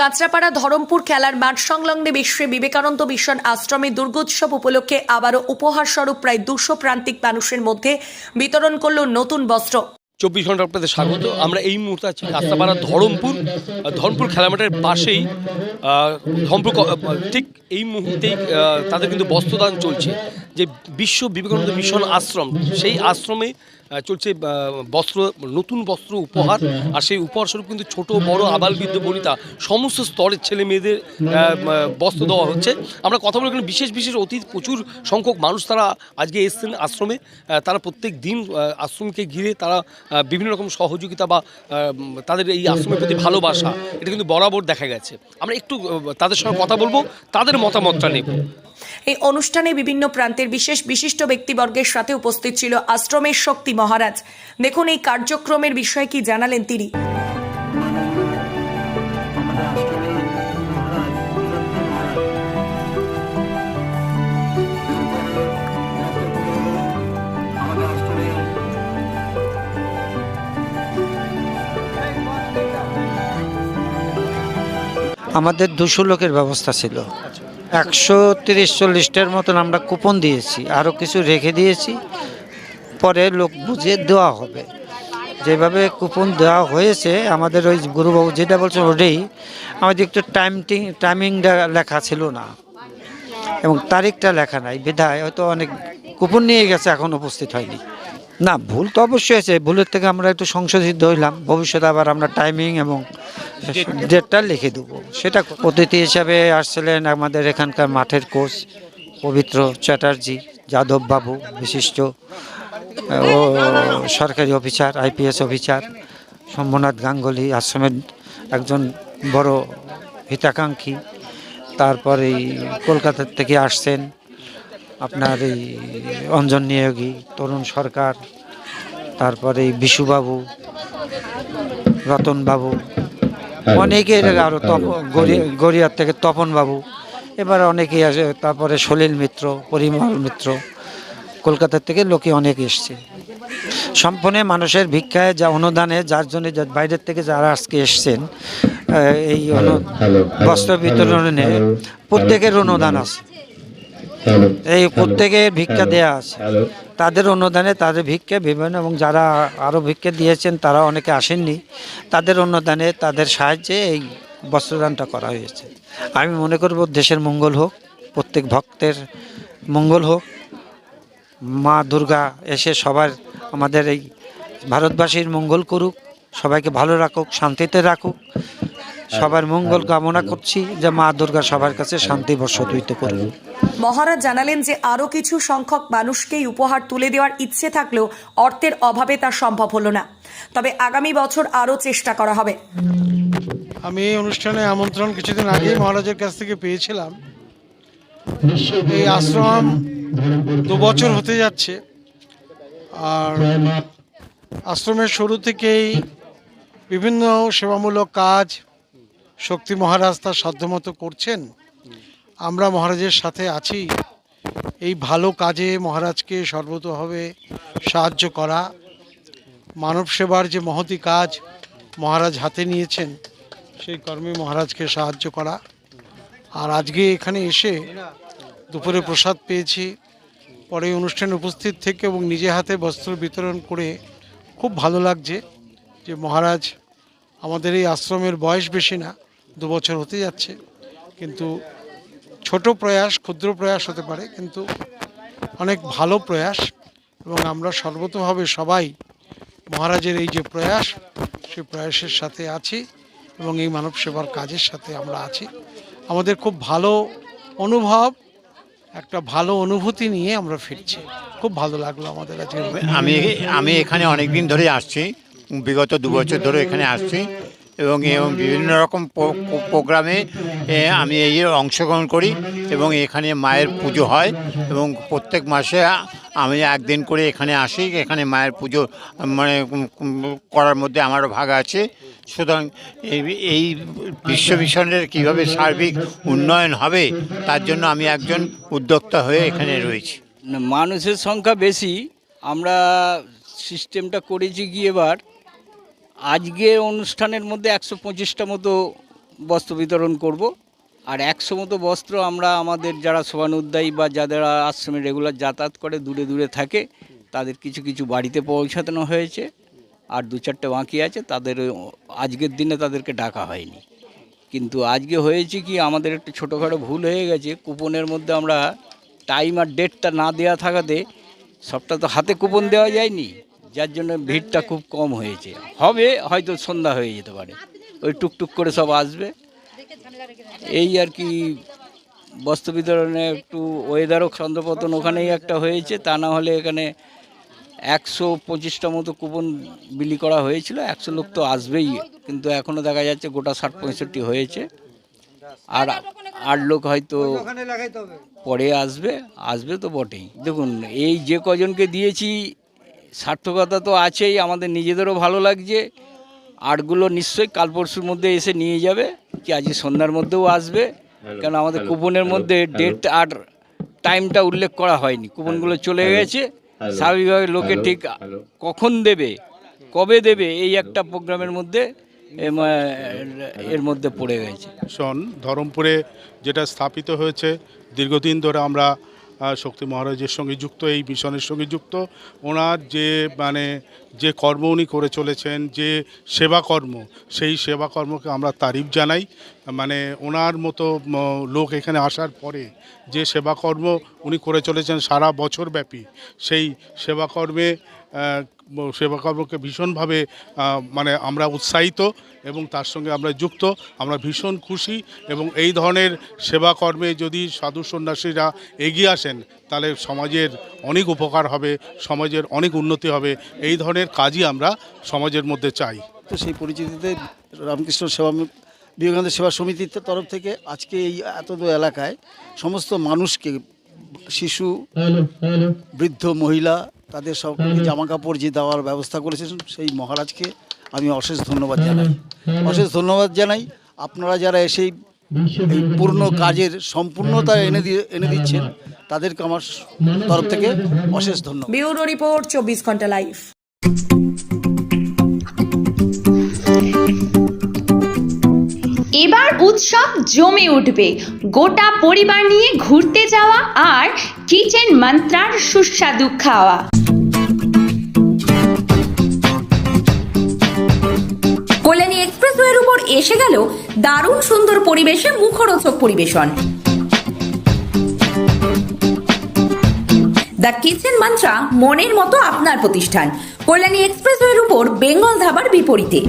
কাঁচরাপাড়া ধরমপুর খেলার মাঠ সংলগ্নে বিশ্বে বিবেকানন্দ মিশন আশ্রমে দুর্গোৎসব উপলক্ষে আবারও উপহার স্বরূপ প্রায় দুশো প্রান্তিক মানুষের মধ্যে বিতরণ করল নতুন বস্ত্র। চব্বিশ ঘণ্টা আপনাদের স্বাগত। আমরা এই মুহূর্তে আছি রাস্তাপাড়া ধরমপুর ধরমপুর খেলা মাঠের পাশেই ধরমপুর ঠিক এই মুহূর্তেই তাদের কিন্তু বস্ত্রদান চলছে। যে বিশ্ব বিবেকানন্দ মিশন আশ্রম সেই আশ্রমে চলছে বস্ত্র নতুন বস্ত্র উপহার। আর সেই উপহার স্বরূপ কিন্তু ছোট বড় আবাল বৃদ্ধ বনিতা সমস্ত স্তরের ছেলে মেয়েদের বস্ত্র দেওয়া হচ্ছে। আমরা কথা বলে বিশেষ বিশেষ অতি প্রচুর সংখ্যক মানুষ তারা আজকে এসছেন আশ্রমে। তারা প্রত্যেক দিন আশ্রমকে ঘিরে তারা বিভিন্ন রকম সহযোগিতা বা তাদের এই আশ্রমের প্রতি ভালোবাসা এটা কিন্তু বরাবর দেখা গেছে। আমরা একটু তাদের সঙ্গে কথা বলব তাদের মতামতটা নেব। এই অনুষ্ঠানে বিভিন্ন প্রান্তের বিশেষ বিশিষ্ট ব্যক্তিবর্গের সাথে উপস্থিত ছিল আশ্রমের শক্তি মহারাজ। দেখুন এই কার্যক্রমের বিষয়ে কি জানালেন তিনি। আমাদের দুশো লোকের ব্যবস্থা ছিল। একশো তিরিশ চল্লিশটার মতন আমরা কুপন দিয়েছি, আরও কিছু রেখে দিয়েছি। পরে লোক বুঝে দেওয়া হবে। যেভাবে কুপন দেওয়া হয়েছে, আমাদের ওই গুরুবাবু যেটা বলছেন ওটাই। আমাদের একটু টাইম টাইমিংটা লেখা ছিল না। এবং তারিখটা লেখা নাই। বিধায় হয়তো অনেক কুপন নিয়ে গেছে, এখন উপস্থিত হয়নি। না, ভুল তো অবশ্যই আছে। ভুলের থেকে আমরা একটু সংশোধিত হইলাম। ভবিষ্যতে আবার আমরা টাইমিং এবং ডেটটা লিখে দেবো। সেটা অতিথি হিসাবে আসছিলেন আমাদের এখানকার মাঠের কোচ পবিত্র চ্যাটার্জি, যাদব বাবু বিশিষ্ট, ও সরকারি officer, IPS officer Shambhunath Ganguly আশ্রমের একজন বড় হিতাকাঙ্ক্ষী। তারপরে এই কলকাতা থেকে আসছেন আপনার এই অঞ্জন নিয়োগী, তরুণ সরকার, তারপরে এই বিশুবাবু, রতনবাবু অনেকের আরও তপ গড়ি- গড়িয়ার থেকে তপন বাবু এবার অনেকেই আসে তারপরে সলিল মিত্র পরিমল মিত্র কলকাতা থেকে লোকে অনেক এসছে। সম্পূর্ণ মানুষের ভিক্ষায় যা অনুদানে যার জন্য বাইরের থেকে যারা আজকে এসছেন এই অনু- বস্ত্র বিতরণে প্রত্যেকের অনুদান আছে। এই প্রত্যেকের ভিক্ষা দেয়া আছে। তাদের অনুদানে তাদের ভিক্ষে বিভিন্ন এবং যারা আরও ভিক্ষা দিয়েছেন তারা অনেকে আসেননি, তাদের অনুদানে তাদের সাহায্যে এই বস্ত্রদানটা করা হয়েছে। আমি মনে করব দেশের মঙ্গল হোক, প্রত্যেক ভক্তের মঙ্গল হোক। মা দুর্গা এসে সবার আমাদের এই ভারতবাসীর মঙ্গল করুক, সবাইকে ভালো রাখুক, শান্তিতে রাখুক। সবার মঙ্গল কামনা করছি যে মা দুর্গা সবার কাছে শান্তি বর্ষিত করুক মহারাজ জানালেন যে আরও কিছু সংখ্যক মানুষকেই উপহার তুলে দেওয়ার ইচ্ছে থাকলেও অর্থের অভাবে তা সম্ভব হলো না। তবে আগামী বছর আরও চেষ্টা করা হবে। আমি এই অনুষ্ঠানে আমন্ত্রণ কিছুদিন আগেই মহারাজের কাছ থেকে পেয়েছিলাম। এই আশ্রম দু বছর হতে যাচ্ছে। আর আশ্রমের শুরু থেকেই বিভিন্ন সেবামূলক কাজ শক্তি মহারাজ তার সাধ্যমতো করছেন। আমরা মহারাজের সাথে আছি। এই ভালো কাজে মহারাজকে সর্বতভাবে সাহায্য করা, মানব সেবার যে মহতি কাজ মহারাজ হাতে নিয়েছেন, সেই কর্মে মহারাজকে সাহায্য করা। আর আজকে এখানে এসে দুপুরে প্রসাদ পেয়েছি। পরে অনুষ্ঠানে উপস্থিত থেকে এবং নিজে হাতে বস্ত্র বিতরণ করে খুব ভালো লাগছে যে মহারাজ আমাদের এই আশ্রমের বয়স বেশি না দু বছর হতে যাচ্ছে। কিন্তু ছোট প্রয়াস, ক্ষুদ্র প্রয়াস হতে পারে, কিন্তু অনেক ভালো প্রয়াস এবং আমরা সর্বতভাবে সবাই মহারাজের এই যে প্রয়াস সেই প্রয়াসের সাথে আছি এবং এই মানব সেবার কাজের সাথে আমরা আছি। আমাদের খুব ভালো অনুভব, একটা ভালো অনুভূতি নিয়ে আমরা ফিরছি। খুব ভালো লাগল আমাদের কাছে আমি আমি এখানে অনেক দিন ধরে আসছি, বিগত দু বছর ধরে এখানে আসছি। এবং এবং বিভিন্ন রকম প্রো- প্রো- প্রোগ্রামে আমি এই অংশগ্রহণ করি এবং এখানে মায়ের পুজো হয় এবং প্রত্যেক মাসে আমি একদিন করে এখানে আসি। এখানে মায়ের পুজো মানে করার মধ্যে আমারও ভাগ আছে। সুতরাং এই- এই বিশ্ব মিশনের কীভাবে সার্বিক উন্নয়ন হবে, তার জন্য আমি একজন উদ্যোক্তা হয়ে এখানে রয়েছি। মানুষের সংখ্যা বেশি। আমরা সিস্টেমটা করেছি কি এবার? আজকে অনুষ্ঠানের মধ্যে একশো পঁচিশটা মতো বস্ত্র বিতরণ করব। আর একশো মতো বস্ত্র আমরা আমাদের যারা শোভানুদ্দায়ী বা যাদের আশ্রমে রেগুলার যাতায়াত করে, দূরে দূরে থাকে, তাদের কিছু কিছু বাড়িতে পৌঁছানো হয়েছে। আর দু চারটে বাকি আছে, তাদের আজকের দিনে তাদেরকে ডাকা হয়নি। কিন্তু আজকে হয়েছে কি, আমাদের একটু ছোটোখাটো ভুল হয়ে গেছে। কুপনের মধ্যে আমরা টাইম আর ডেটটা না দেওয়া থাকাতে সবটা তো হাতে কুপন দেওয়া যায়নি। যার জন্য ভিড়টা খুব কম হয়েছে। হবে, হয়তো সন্ধ্যা হয়ে যেতে পারে। ওই টুকটুক করে সব আসবে। এই আর কি বস্ত্র বিতরণে একটু ওয়েদারও ছন্দপতন ওখানেই একটা হয়েছে। তা না হলে এখানে একশো পঁচিশটা মতো কুপন বিলি করা হয়েছিল। একশো লোক তো আসবেই। কিন্তু এখনও দেখা যাচ্ছে গোটা ষাট পঁয়ষট্টি হয়েছে। আর আট লোক হয়তো পরে আসবে। আসবে তো বটেই। দেখুন, এই যে কজনকে দিয়েছি সার্থকতা তো আছেই আমাদের নিজেদেরও ভালো লাগছে। আর্টগুলো নিশ্চয়ই কাল পরশুর মধ্যে এসে নিয়ে যাবে কি আজকে সন্ধ্যার মধ্যেও আসবে। কেন আমাদের কুপনের মধ্যে ডেট আর টাইমটা উল্লেখ করা হয়নি কুপনগুলো চলে গেছে। স্বাভাবিকভাবে লোকে ঠিক কখন দেবে কবে দেবে এই একটা প্রোগ্রামের মধ্যে এর মধ্যে পড়ে গেছে। মিশন ধরমপুরে যেটা স্থাপিত হয়েছে দীর্ঘদিন ধরে আমরা শক্তি মহারাজের সঙ্গে যুক্ত, এই মিশনের সঙ্গে যুক্ত। ওনার যে মানে যে কর্ম উনি করে চলেছেন, যে সেবা কর্ম, সেই সেবা কর্মকে আমরা তারিফ জানাই। মানে ওনার মতো লোক এখানে আসার পরে যে সেবা কর্ম উনি করে চলেছেন সারা বছর ব্যাপী সেই সেবা কর্মে আহ, সেবা কর্মকে ভীষণভাবে মানে আমরা উৎসাহিত এবং তার সঙ্গে আমরা যুক্ত। আমরা ভীষণ খুশি এবং এই ধরনের সেবা কর্মে যদি সাধু সন্ন্যাসীরা এগিয়ে আসেন তাহলে সমাজের অনেক উপকার হবে সমাজের অনেক উন্নতি হবে। এই ধরনের কাজই আমরা সমাজের মধ্যে চাই। তো সেই পরিচিতিতে রামকৃষ্ণ সেবা বিবেকানন্দ সেবা সমিতির তরফ থেকে আজকে এই এত এলাকায় সমস্ত মানুষকে শিশু বৃদ্ধ মহিলা তাদের সব জামা কাপড় যে দেওয়ার ব্যবস্থা করেছেন সেই মহারাজকে আমি অশেষ ধন্যবাদ জানাই। অশেষ ধন্যবাদ জানাই। আপনারা যারা এসে এই পূর্ণ কাজের সম্পূর্ণতা এনে দিয়ে এনে দিচ্ছেন তাদেরকে আমার তরফ থেকে অশেষ ধন্যবাদ। ব্যুরো রিপোর্ট চব্বিশ ঘণ্টা লাইভ। এবার উৎসব জমে উঠবে। গোটা পরিবার নিয়ে ঘুরতে যাওয়া আর কিচেন মন্ত্রার সুস্বাদু খাওয়া। এক্সপ্রেসওয়ের উপর এসে গেল দারুণ সুন্দর পরিবেশে মুখরোচক পরিবেশন। দ্য কিচেন মান্ত্রা মনের মতো আপনার প্রতিষ্ঠান। কল্যাণী এক্সপ্রেসওয়ের উপর বেঙ্গল ধাবার বিপরীতে।